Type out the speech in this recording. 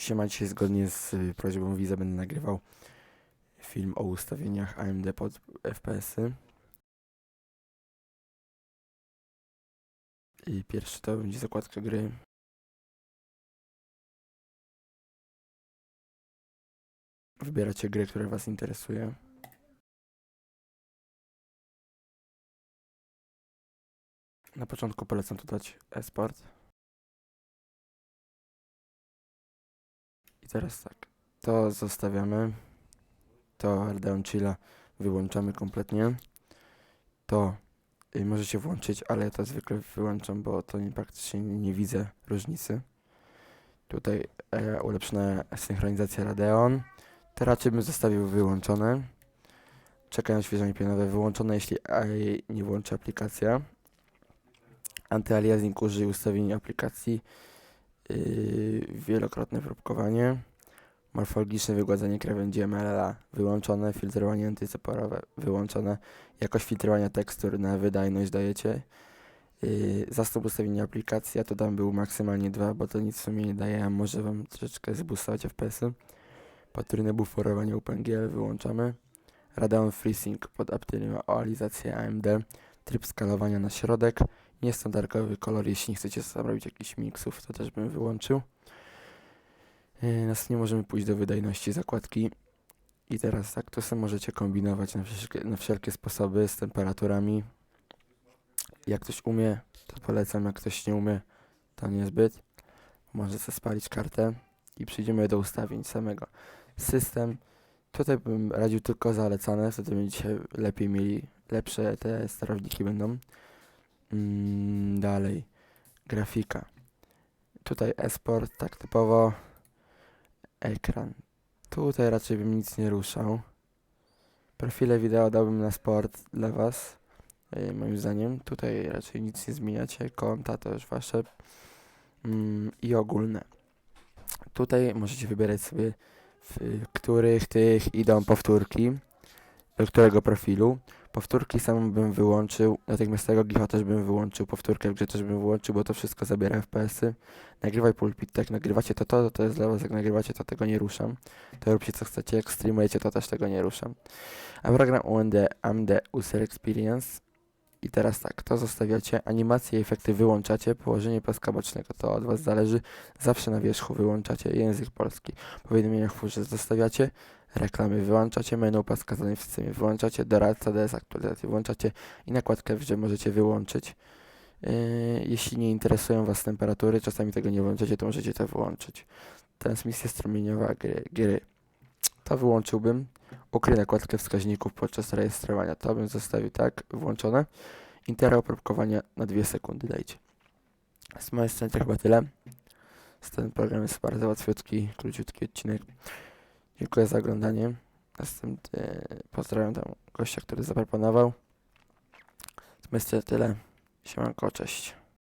Siema, dzisiaj zgodnie z y, prośbą widza będę nagrywał film o ustawieniach AMD pod FPS-y. I pierwszy to będzie zakładka gry. Wybieracie grę, która Was interesuje. Na początku polecam tu dać e-sport. Teraz tak, to zostawiamy. To Ardeon Chilla wyłączamy kompletnie. To y, możecie włączyć, ale ja to zwykle wyłączam, bo to nie, praktycznie nie, nie widzę różnicy. Tutaj e, ulepszona synchronizacja Radeon. To raczej bym zostawił wyłączone. Czekaj na świeżanie pionowe wyłączone, jeśli nie włączy aplikacja. Antyaliasing użyj ustawień aplikacji. Yy, wielokrotne próbkowanie. Morfologiczne wygładzenie krawędzi MLA wyłączone, filtrowanie antyceporowe wyłączone, jakość filtrowania tekstur na wydajność dajecie. Yy, zastęp ustawienia aplikacji, ja to dam był maksymalnie 2, bo to nic w sumie nie daje, a może wam troszeczkę zboostować FPS-y. Potrójne buforowanie UPNG wyłączamy. Radeon FreeSync pod optymalizację AMD. Tryb skalowania na środek. Niestandardowy kolor, jeśli nie chcecie sam robić jakichś miksów, to też bym wyłączył. Yy, Następnie możemy pójść do wydajności zakładki. I teraz tak, to sobie możecie kombinować na wszelkie, na wszelkie sposoby z temperaturami. Jak ktoś umie, to polecam, jak ktoś nie umie, to niezbyt. Może sobie spalić kartę i przejdziemy do ustawień samego. System, tutaj bym radził tylko zalecane, wtedy będziecie lepiej mieli, lepsze te sterowniki będą. Mm, dalej, grafika. Tutaj esport, tak typowo. Ekran. Tutaj raczej bym nic nie ruszał. Profile wideo dałbym na sport dla Was, yy, moim zdaniem. Tutaj raczej nic nie zmieniacie. Konta już Wasze. Mm, I ogólne. Tutaj możecie wybierać sobie, w których tych idą powtórki, do którego profilu. Powtórki sam bym wyłączył, natychmiastowego gifa też bym wyłączył, powtórkę w grze też bym wyłączył, bo to wszystko zabiera FPS-y. Nagrywaj pulpit, jak nagrywacie to to, to jest dla was, jak nagrywacie to tego nie ruszam. To róbcie co chcecie, jak streamujecie to też tego nie ruszam. A program UND AMD User Experience. I teraz tak, to zostawiacie, animacje i efekty wyłączacie, położenie paska bocznego, to od was zależy. Zawsze na wierzchu wyłączacie język polski. Powiadomienia w chmurze zostawiacie, reklamy wyłączacie, menu paska zadań w systemie wyłączacie, doradca dezaktualizację włączacie i nakładkę grze możecie wyłączyć. Yy, jeśli nie interesują Was temperatury, czasami tego nie włączacie, to możecie to wyłączyć. Transmisja strumieniowa gry, gry. To wyłączyłbym. Ukryj nakładkę wskaźników podczas rejestrowania. To bym zostawił tak, włączone. Interwał próbkowania na 2 sekundy dajcie. Z mojej strony to chyba tyle. Z ten program jest bardzo łatwiutki, króciutki odcinek. Dziękuję za oglądanie. Następny pozdrawiam tam gościa, który zaproponował. Z mojej strony tyle. Siemanko, cześć.